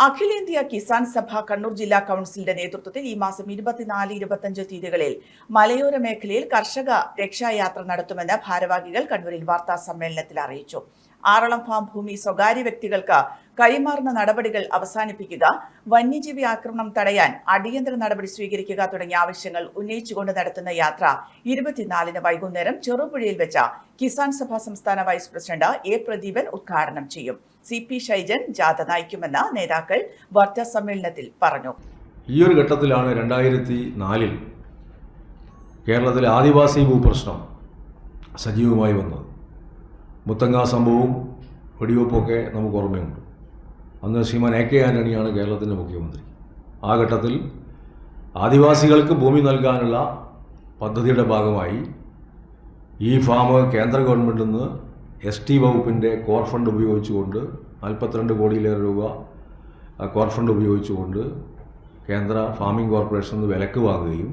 അഖിലേന്ത്യാ കിസാൻ സഭ കണ്ണൂർ ജില്ലാ കൗൺസിലിന്റെ നേതൃത്വത്തിൽ ഈ മാസം ഇരുപത്തിനാല് ഇരുപത്തഞ്ച് തീയതികളിൽ മലയോര മേഖലയിൽ കർഷക രക്ഷായാത്ര നടത്തുമെന്ന് ഭാരവാഹികൾ കണ്ണൂരിൽ വാർത്താ സമ്മേളനത്തിൽ അറിയിച്ചു. ആറളം ഫാം ഭൂമി സ്വകാര്യ വ്യക്തികൾക്ക് കൈമാറുന്ന നടപടികൾ അവസാനിപ്പിക്കുക വന്യജീവി ആക്രമണം തടയാൻ അടിയന്തര നടപടി സ്വീകരിക്കുക തുടങ്ങിയ ആവശ്യങ്ങൾ ഉന്നയിച്ചുകൊണ്ട് നടത്തുന്ന യാത്ര ഇരുപത്തിനാലിന് വൈകുന്നേരം ചെറുപുഴയിൽ വെച്ച കിസാൻ സഭ സംസ്ഥാന വൈസ് പ്രസിഡന്റ് എ പ്രദീപൻ ഉദ്ഘാടനം ചെയ്യും. സി പി ഷൈജൻ ജാഥ നയിക്കുമെന്ന് നേതാക്കൾ വാർത്താ സമ്മേളനത്തിൽ പറഞ്ഞു. ഈ ഒരു ഘട്ടത്തിലാണ് രണ്ടായിരത്തി നാലിൽ കേരളത്തിലെ ആദിവാസി ഭൂപ്രശ്നം സജീവമായി വന്നത്. മുത്തങ്ങ സംഭവവും വെടിവെപ്പൊക്കെ നമുക്ക് ഓർമ്മയുണ്ട്. അന്ന് ശ്രീമാൻ എ കെ ആന്റണിയാണ് കേരളത്തിന്റെ മുഖ്യമന്ത്രി. ആ ഘട്ടത്തിൽ ആദിവാസികൾക്ക് ഭൂമി നൽകാനുള്ള പദ്ധതിയുടെ ഭാഗമായി ഈ ഫാം കേന്ദ്ര ഗവൺമെന്റിൽ നിന്ന് എസ് ടി വകുപ്പിന്റെ കോർ ഫണ്ട് ഉപയോഗിച്ചുകൊണ്ട് നാൽപ്പത്തിരണ്ട് കോടിയിലേറെ രൂപ കോർ ഫണ്ട് ഉപയോഗിച്ചുകൊണ്ട് കേന്ദ്ര ഫാമിംഗ് കോർപ്പറേഷനിൽ നിന്ന് വിലക്ക് വാങ്ങുകയും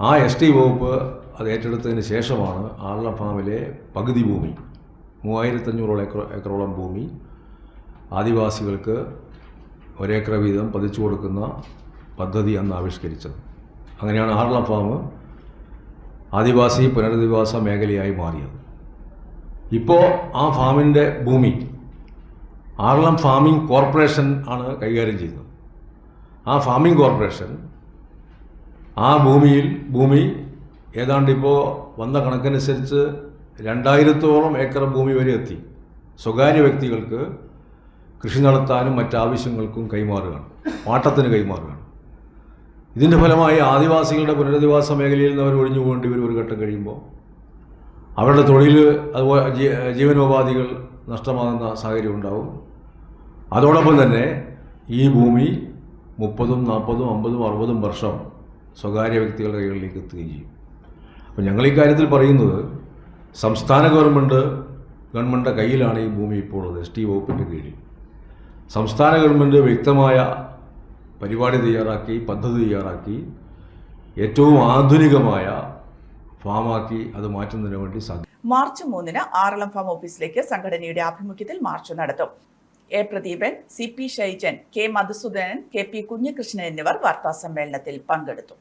ആ എസ് ടി വകുപ്പ് അത് ഏറ്റെടുത്തതിന് ശേഷമാണ് ആള ഫാമിലെ പകുതി ഭൂമി മൂവായിരത്തഞ്ഞൂറോളം ഏക്കറോളം ഭൂമി ആദിവാസികൾക്ക് ഒരേക്കർ വീതം പതിച്ചു കൊടുക്കുന്ന പദ്ധതി അന്ന് ആവിഷ്കരിച്ചത്. അങ്ങനെയാണ് ആറളം ഫാം ആദിവാസി പുനരധിവാസ മേഖലയായി മാറിയത്. ഇപ്പോൾ ആ ഫാമിന്റെ ഭൂമി ആറളം ഫാമിംഗ് കോർപ്പറേഷൻ ആണ് കൈകാര്യം ചെയ്യുന്നത്. ആ ഫാമിംഗ് കോർപ്പറേഷൻ ആ ഭൂമിയിൽ ഭൂമി ഏതാണ്ട് ഇപ്പോൾ വന്ന കണക്കനുസരിച്ച് രണ്ടായിരത്തോളം ഏക്കർ ഭൂമി വരെ എത്തി. സ്വകാര്യ വ്യക്തികൾക്ക് കൃഷി നടത്താനും മറ്റാവശ്യങ്ങൾക്കും കൈമാറുകയാണ്. പാട്ടത്തിന് കൈമാറുകയാണ്. ഇതിന്റെ ഫലമായി ആദിവാസികളുടെ പുനരധിവാസ മേഖലയിൽ നിന്ന് അവർ ഒഴിഞ്ഞു പോകേണ്ടി വരും ഒരു ഘട്ടം കഴിയുമ്പോൾ. അവരുടെ തൊഴിൽ അതുപോലെ ജീവനോപാധികൾ നഷ്ടമാകുന്ന സാഹചര്യം ഉണ്ടാവും. അതോടൊപ്പം തന്നെ ഈ ഭൂമി മുപ്പതും നാൽപ്പതും അമ്പതും അറുപതും വർഷം സ്വകാര്യ വ്യക്തികളുടെ കൈകളിലേക്ക് എത്തുകയും ചെയ്യും. അപ്പോൾ ഞങ്ങൾ ഈ കാര്യത്തിൽ പറയുന്നത് സംസ്ഥാന ഗവൺമെന്റ് ഗവൺമെന്റിന്റെ കയ്യിലാണ് ഈ ഭൂമി ഇപ്പോൾ ഉള്ളത് എസ് ടി വകുപ്പിന്റെ കീഴിൽ. സംസ്ഥാന ഗവൺമെന്റ് വ്യക്തമായ പരിപാടി തയ്യാറാക്കി പദ്ധതി തയ്യാറാക്കി ഏറ്റവും ആധുനികമായ ഫാമാക്കി അത് മാറ്റുന്നതിന് വേണ്ടി സാധിക്കും മാർച്ച് മൂന്നിന് ആറളം ഫാം ഓഫീസിലേക്ക് സംഘടനയുടെ ആഭിമുഖ്യത്തിൽ മാർച്ച് നടത്തും. A Pradeepan C P Shaijan K Madhusoodanan K P Kunhikrishnan എന്നിവർ വാർത്താ സമ്മേളനത്തിൽ പങ്കെടുത്തു.